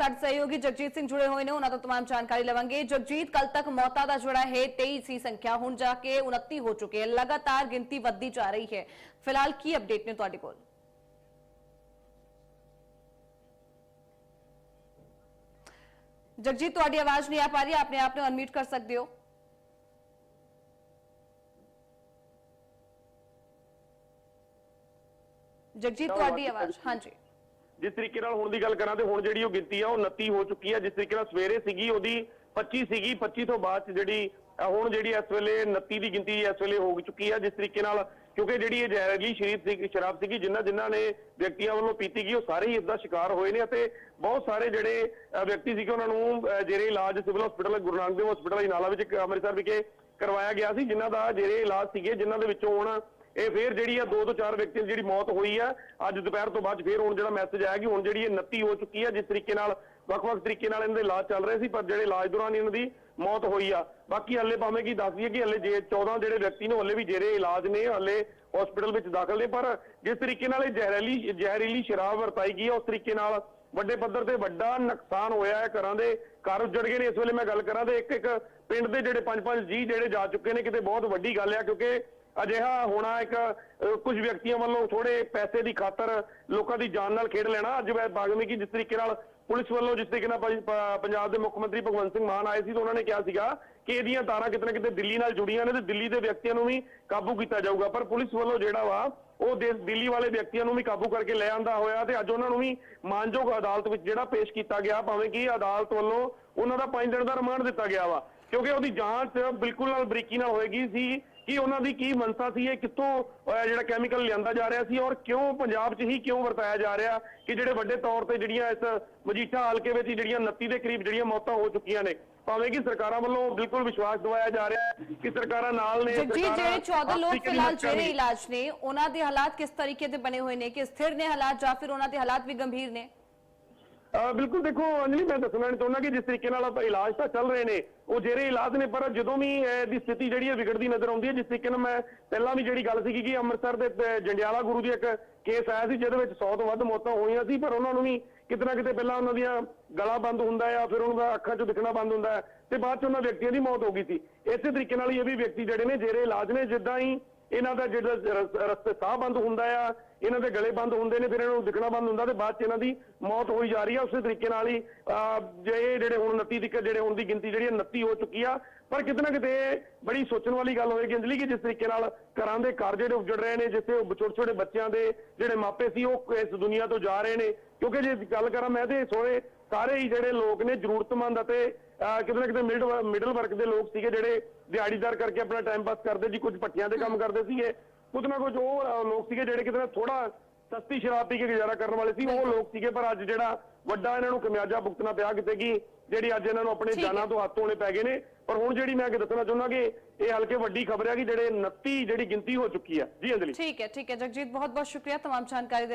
ਸਾਡੇ ਸਹਿਯੋਗੀ ਜਗਜੀਤ ਸਿੰਘ ਜੁੜੇ ਹੋਏ ਨੇ ਉਹਨਾਂ ਤੋਂ तमाम ਜਾਣਕਾਰੀ ਲਵਾਂਗੇ ਜਗਜੀਤ ਕੱਲ ਤੱਕ ਮੌਤਾਂ ਦਾ ਜਿਹੜਾ ਹੈ 23 ਸੀ ਸੰਖਿਆ ਹੁਣ ਜਾ ਕੇ 29 ਹੋ ਚੁੱਕੀ ਹੈ ਲਗਾਤਾਰ ਗਿਣਤੀ ਵੱਧਦੀ ਜਾ ਰਹੀ ਹੈ ਫਿਲਹਾਲ ਕੀ ਅਪਡੇਟ ਨੇ ਤੁਹਾਡੇ ਕੋਲ ਜਗਜੀਤ ਤੁਹਾਡੀ ਆਵਾਜ਼ ਨਹੀਂ ਆ ਪਾ ਰਹੀ ਆਪਣੇ ਆਪ ਨੂੰ ਅਨਮਿਊਟ ਕਰ ਸਕਦੇ ਹੋ ਜਗਜੀਤ ਤੁਹਾਡੀ ਆਵਾਜ਼ ਹਾਂਜੀ ਜਿਸ ਤਰੀਕੇ ਨਾਲ ਹੁਣ ਦੀ ਗੱਲ ਕਰਾਂ ਤੇ ਹੁਣ ਜਿਹੜੀ ਉਹ ਗਿਣਤੀ ਆ ਉਹ 29 ਹੋ ਚੁੱਕੀ ਹੈ ਜਿਸ ਤਰੀਕੇ ਨਾਲ ਸਵੇਰੇ ਸੀਗੀ ਉਹਦੀ 25 ਸੀਗੀ। 25 ਤੋਂ ਬਾਅਦ 'ਚ ਜਿਹੜੀ ਹੁਣ ਜਿਹੜੀ ਇਸ ਵੇਲੇ 29 ਦੀ ਗਿਣਤੀ ਇਸ ਵੇਲੇ ਹੋ ਚੁੱਕੀ ਹੈ ਜਿਸ ਤਰੀਕੇ ਨਾਲ ਕਿਉਂਕਿ ਜਿਹੜੀ ਇਹ ਜ਼ਹਿਰੀਲੀ ਸ਼ਰੀਫ ਸੀ ਸ਼ਰਾਬ ਸੀਗੀ ਜਿਨ੍ਹਾਂ ਜਿਨ੍ਹਾਂ ਨੇ ਵਿਅਕਤੀਆਂ ਵੱਲੋਂ ਪੀਤੀ ਗਈ ਉਹ ਸਾਰੇ ਹੀ ਇਸ ਦਾ ਸ਼ਿਕਾਰ ਹੋਏ ਨੇ ਅਤੇ ਬਹੁਤ ਸਾਰੇ ਜਿਹੜੇ ਅ, ਵਿਅਕਤੀ ਸੀਗੇ ਉਹਨਾਂ ਨੂੰ ਅ, ਜੇਰੇ ਇਲਾਜ civil hospital Guru Nanak Dev hospital ਇਨਾਲਾ ਵਿੱਚ ਅੰਮ੍ਰਿਤਸਰ ਵਿਖੇ ਕਰਵਾਇਆ ਗਿਆ ਸੀ ਜਿਨ੍ਹਾਂ ਦਾ ਜਿਹੜੇ ਇਲਾਜ ਸੀਗੇ ਜਿਨ੍ਹਾਂ ਦੇ ਵਿੱਚੋਂ ਹੁਣ ਇਹ ਫੇਰ ਜਿਹੜੀ ਆ ਦੋ ਤੋਂ ਚਾਰ ਵਿਅਕਤੀਆਂ ਦੀ ਜਿਹੜੀ ਮੌਤ ਹੋਈ ਆ, ਅੱਜ ਦੁਪਹਿਰ ਤੋਂ ਬਾਅਦ 'ਚ ਫੇਰ ਹੁਣ ਜਿਹੜਾ ਮੈਸੇਜ ਆਇਆ ਕਿ ਹੁਣ ਜਿਹੜੀ ਇਹ 29 ਹੋ ਚੁੱਕੀ ਆ, ਜਿਸ ਤਰੀਕੇ ਨਾਲ, ਵੱਖ-ਵੱਖ ਤਰੀਕੇ ਨਾਲ ਇਹਨਾਂ ਦੇ ਇਲਾਜ ਚੱਲ ਰਹੇ ਸੀ, ਪਰ ਜਿਹੜੇ ਇਲਾਜ ਦੌਰਾਨ ਇਹਨਾਂ ਦੀ ਮੌਤ ਹੋਈ ਆ। ਬਾਕੀ ਹੱਲੇ ਭਾਵੇਂ ਕੀ ਦੱਸ ਦਈਏ ਕਿ ਹੱਲੇ ਜੇ 14 ਜਿਹੜੇ ਵਿਅਕਤੀ ਨੇ ਹੱਲੇ ਵੀ ਜਿਹੜੇ ਇਲਾਜ ਨੇ, ਹੱਲੇ ਹਸਪੀਟਲ ਵਿੱਚ ਦਾਖਲ ਨੇ, ਪਰ ਜਿਸ ਤਰੀਕੇ ਨਾਲ ਇਹ ਜ਼ਹਿਰੀਲੀ ਜ਼ਹਿਰੀਲੀ ਸ਼ਰਾਬ ਵਰਤਾਈ ਗਈ ਆ, ਉਸ ਤਰੀਕੇ ਨਾਲ ਵੱਡੇ ਪੱਧਰ ਤੇ ਵੱਡਾ ਨੁਕਸਾਨ ਹੋਇਆ ਹੈ ਘਰਾਂ ਦੇ, ਘਰ ਉੱਜੜ ਗਏ ਨੇ। ਇਸ ਵੇਲੇ ਮੈਂ ਗੱਲ ਕਰਾਂ ਤੇ ਇੱਕ ਇੱਕ ਪਿੰਡ ਦੇ ਜਿਹੜੇ ਪੰਜ ਪੰਜ ਜੀ ਜਿਹੜੇ ਜਾ ਚੁੱਕੇ ਨੇ, ਕਿਤੇ ਬਹੁਤ ਵੱਡੀ ਗੱਲ ਆ, ਕਿਉਂਕਿ ਅਜਿਹਾ ਹੋਣਾ ਇੱਕ ਅਹ, ਕੁਝ ਵਿਅਕਤੀਆਂ ਵੱਲੋਂ ਥੋੜੇ ਪੈਸੇ ਦੀ ਖਾਤਰ ਲੋਕਾਂ ਦੀ ਜਾਨ ਨਾਲ ਖੇਡ ਲੈਣਾ। ਅੱਜ ਮੈਂ ਬਾਗਮੀ ਕੀ ਜਿਸ ਤਰੀਕੇ ਨਾਲ ਪੁਲਿਸ ਵੱਲੋਂ ਜਿਸ ਤਰੀਕੇ ਨਾਲ ਪੰਜਾਬ ਦੇ ਮੁੱਖ ਮੰਤਰੀ ਭਗਵੰਤ ਸਿੰਘ ਮਾਨ ਆਏ ਸੀ ਤਾਂ ਉਹਨਾਂ ਨੇ ਕਿਹਾ ਸੀਗਾ ਕਿ ਇਹਦੀਆਂ ਤਾਰਾਂ ਕਿਤੇ ਨਾ ਕਿਤੇ ਦਿੱਲੀ ਨਾਲ ਜੁੜੀਆਂ ਨੇ ਤੇ ਦਿੱਲੀ ਦੇ ਵਿਅਕਤੀਆਂ ਨੂੰ ਵੀ ਕਾਬੂ ਕੀਤਾ ਜਾਊਗਾ। ਪਰ ਪੁਲਿਸ ਵੱਲੋਂ ਜਿਹੜਾ ਵਾ ਉਹ ਦੇ- ਦਿੱਲੀ ਵਾਲੇ ਵਿਅਕਤੀਆਂ ਨੂੰ ਵੀ ਕਾਬੂ ਕਰਕੇ ਲੈ ਆਂਦਾ ਹੋਇਆ ਤੇ ਅੱਜ ਉਹਨਾਂ ਨੂੰ ਵੀ ਮਾਨਯੋਗ ਅਦਾਲਤ ਵਿੱਚ ਜਿਹੜਾ ਪੇਸ਼ ਕੀਤਾ ਗਿਆ ਭਾਵੇਂ ਕਿ ਅਦਾਲਤ ਵੱਲੋਂ ਉਹਨਾਂ ਦਾ 5 ਦਿਨ ਦਾ ਰਿਮਾਂਡ ਦਿੱਤਾ ਗਿਆ ਵਾ। ਕਿਉਂਕਿ ਉਹਦੀ ਜਾਂਚ ਬਿਲਕੁਲ ਨਾਲ ਬਰੀਕੀ ਨਾਲ ਹੋਏਗੀ ਸੀ ਕਿ ਉਹਨਾਂ ਦੀ ਕੀ ਮਨਸਾ ਸੀ ਇਹ ਕਿੱਥੋਂ ਜਿਹੜਾ ਕੈਮੀਕਲ ਲਿਆਂਦਾ ਜਾ ਰਿਹਾ ਸੀ ਔਰ ਕਿਉਂ ਪੰਜਾਬ 'ਚ ਹੀ ਕਿਉਂ ਵਰਤਾਇਆ ਜਾ ਰਿਹਾ ਕਿ ਜਿਹੜੇ ਵੱਡੇ ਤੌਰ ਤੇ ਜਿਹੜੀਆਂ ਇਸ ਮਜੀਠਾ ਹਲਕੇ ਵਿੱਚ ਜਿਹੜੀਆਂ 29 ਦੇ ਕਰੀਬ ਜਿਹੜੀਆਂ ਮੌਤਾਂ ਹੋ ਚੁੱਕੀਆਂ ਨੇ ਭਾਵੇਂ ਕਿ ਸਰਕਾਰਾਂ ਵੱਲੋਂ ਬਿਲਕੁਲ ਵਿਸ਼ਵਾਸ ਦਿਵਾਇਆ ਜਾ ਰਿਹਾ ਹੈ ਕਿ ਸਰਕਾਰਾਂ ਨਾਲ ਨੇ ਸਰਕਾਰਾਂ ਜਿਹੜੇ 14 ਲੋਕ ਫਿਲਹਾਲ ਜਿਹੜੇ ਇਲਾਜ ਨੇ ਉਹਨਾਂ ਦੇ ਹਾਲਾਤ ਕਿਸ ਤਰੀਕੇ ਦੇ ਬਣੇ ਹੋਏ ਨੇ ਕਿ ਸਥਿਰ ਨੇ ਹਾਲਾਤ ਜਾਂ ਫਿਰ ਉਹਨਾਂ ਦੇ ਹਾਲਾਤ ਵੀ ਗੰਭੀਰ ਨੇ? ਬਿਲਕੁਲ ਦੇਖੋ ਅੰਜਲੀ, ਮੈਂ ਦੱਸਣਾ ਚਾਹੁੰਦਾ ਕਿ ਜਿਸ ਤਰੀਕੇ ਨਾਲ ਆਪਾਂ ਇਲਾਜ ਤਾਂ ਚੱਲ ਰਹੇ ਨੇ, ਉਹ ਜਿਹੜੇ ਇਲਾਜ ਨੇ, ਪਰ ਜਦੋਂ ਵੀ ਦੀ ਸਥਿਤੀ ਜਿਹੜੀ ਹੈ ਵਿਗੜਦੀ ਨਜ਼ਰ ਆਉਂਦੀ ਹੈ, ਜਿਸ ਤਰੀਕੇ ਨਾਲ ਮੈਂ ਪਹਿਲਾਂ ਵੀ ਜਿਹੜੀ ਗੱਲ ਸੀ ਕਿ ਅੰਮ੍ਰਿਤਸਰ ਦੇ ਜੰਡਿਆਲਾ ਗੁਰੂ ਦੀ ਇੱਕ ਕੇਸ ਆਇਆ ਸੀ, ਜਿਹਦੇ ਵਿੱਚ 100 ਤੋਂ ਵੱਧ ਮੌਤਾਂ ਹੋਈਆਂ ਸੀ, ਪਰ ਉਹਨਾਂ ਨੂੰ ਵੀ ਕਿਤੇ ਨਾ ਕਿਤੇ ਪਹਿਲਾਂ ਉਹਨਾਂ ਦੀਆਂ ਗਲਾ ਬੰਦ ਹੁੰਦਾ ਆ ਫਿਰ ਉਹਨਾਂ ਦਾ ਅੱਖਾਂ 'ਚੋਂ ਦਿਖਣਾ ਬੰਦ ਹੁੰਦਾ ਹੈ ਤੇ ਬਾਅਦ 'ਚ ਉਹਨਾਂ ਵਿਅਕਤੀਆਂ ਦੀ ਮੌਤ ਹੋ ਗਈ ਸੀ। ਇਸੇ ਤਰੀਕੇ ਨਾਲ ਹੀ ਇਹ ਵੀ ਵਿਅਕਤੀ ਜਿਹੜੇ ਨੇ, ਜਿਹੜੇ ਇਲਾਜ ਨੇ, ਜਿੱਦਾਂ ਹੀ ਇਹਨਾਂ ਦਾ ਜਿਹੜਾ ਰਸ- ਰਸਤੇ ਸਾਹ ਬੰਦ ਹੁੰਦਾ ਆ ਇਹਨਾਂ ਦੇ ਗਲੇ ਬੰਦ ਹੁੰਦੇ ਨੇ ਫਿਰ ਇਹਨਾਂ ਨੂੰ ਦਿਖਣਾ ਬੰਦ ਹੁੰਦਾ ਤੇ ਬਾਅਦ ਚ ਇਹਨਾਂ ਦੀ ਮੌਤ ਹੋਈ ਜਾ ਰਹੀ ਆ ਉਸੇ ਤਰੀਕੇ ਨਾਲ ਹੀ ਜੇ ਇਹ ਜਿਹੜੇ ਹੁਣ 29 ਤੱਕ ਜਿਹੜੇ ਹੁਣ ਦੀ ਗਿਣਤੀ ਜਿਹੜੀ ਹੈ 29 ਹੋ ਚੁੱਕੀ ਆ। ਪਰ ਕਿਤੇ ਨਾ ਕਿਤੇ ਬੜੀ ਸੋਚਣ ਵਾਲੀ ਗੱਲ ਹੋਏਗੀ ਅੰਜਲੀ ਕਿ ਜਿਸ ਤਰੀਕੇ ਨਾਲ ਘਰਾਂ ਦੇ ਘਰ ਜਿਹੜੇ ਉਜੜ ਰਹੇ ਨੇ ਜਿੱਥੇ ਉਹ ਛੋਟੇ ਛੋਟੇ ਬੱਚਿਆਂ ਦੇ ਜਿਹੜੇ ਮਾਪੇ ਸੀ ਉਹ ਇਸ ਦੁਨੀਆ ਤੋਂ ਜਾ ਰਹੇ ਨੇ। ਕਿਉਂਕਿ ਜੇ ਗੱਲ ਕਰਾਂ ਮੈਂ ਤੇ ਸੋਏ ਸਾਰੇ ਹੀ ਜਿਹੜੇ ਲੋਕ ਨੇ ਜ਼ਰੂਰਤਮੰਦ ਅਤੇ ਕਿਤੇ ਨਾ ਕਿਤੇ ਮਿਡਲ ਮਿਡਲ ਵਰਗ ਦੇ ਲੋਕ ਸੀਗੇ ਜਿਹੜੇ ਦਿਹਾੜੀਦਾਰ ਕਰਕੇ ਆਪਣਾ ਟਾਈਮ ਪਾਸ ਕਰਦੇ ਜੀ ਕੁਝ ਪੱਟੀਆਂ ਦੇ ਕੰਮ ਕਰਦੇ ਸੀਗੇ। ਕੁਝ ਨਾ ਕੁਝ ਉਹ ਅਹ, ਲੋਕ ਸੀਗੇ ਜਿਹੜੇ ਕਿਤੇ ਨਾ ਥੋੜਾ ਸਸਤੀ ਸ਼ਰਾਬ ਪੀ ਕੇ ਗੁਜ਼ਾਰਾ ਕਰਨ ਵਾਲੇ ਸੀ ਉਹ ਲੋਕ ਸੀਗੇ ਪਰ ਅੱਜ ਜਿਹੜਾ ਵੱਡਾ ਇਹਨਾਂ ਨੂੰ ਕਮਿਆਜਾ ਭੁਗਤਣਾ ਪਿਆ ਕਿਤੇ ਕਿ ਜਿਹੜੀ ਅੱਜ ਇਹਨਾਂ ਨੂੰ ਆਪਣੇ ਠੀਕ ਹੈ। ਜਾਨਾਂ ਤੋਂ ਹੱਥ ਧੋਣੇ ਪੈ ਗਏ ਨੇ ਪਰ ਹੁਣ ਜਿਹੜੀ ਮੈਂ ਅੱਗੇ ਦੱਸਣਾ ਚਾਹੁੰਦਾ ਕਿ ਇਹ ਹਲਕੇ ਵੱਡੀ ਖਬਰ ਹੈ ਕਿ ਜਿਹੜੇ 29 ਜਿਹੜੀ ਗਿਣਤੀ ਹੋ ਚੁੱਕੀ ਹੈ ਜੀ ਅੰਜਲੀ ਠੀਕ ਹੈ ਠੀਕ ਹੈ ਜਗਜੀਤ ਬਹੁਤ ਬਹੁਤ ਸ਼ੁਕਰੀਆ तमाम ਜਾਣਕਾਰੀ ਦੇ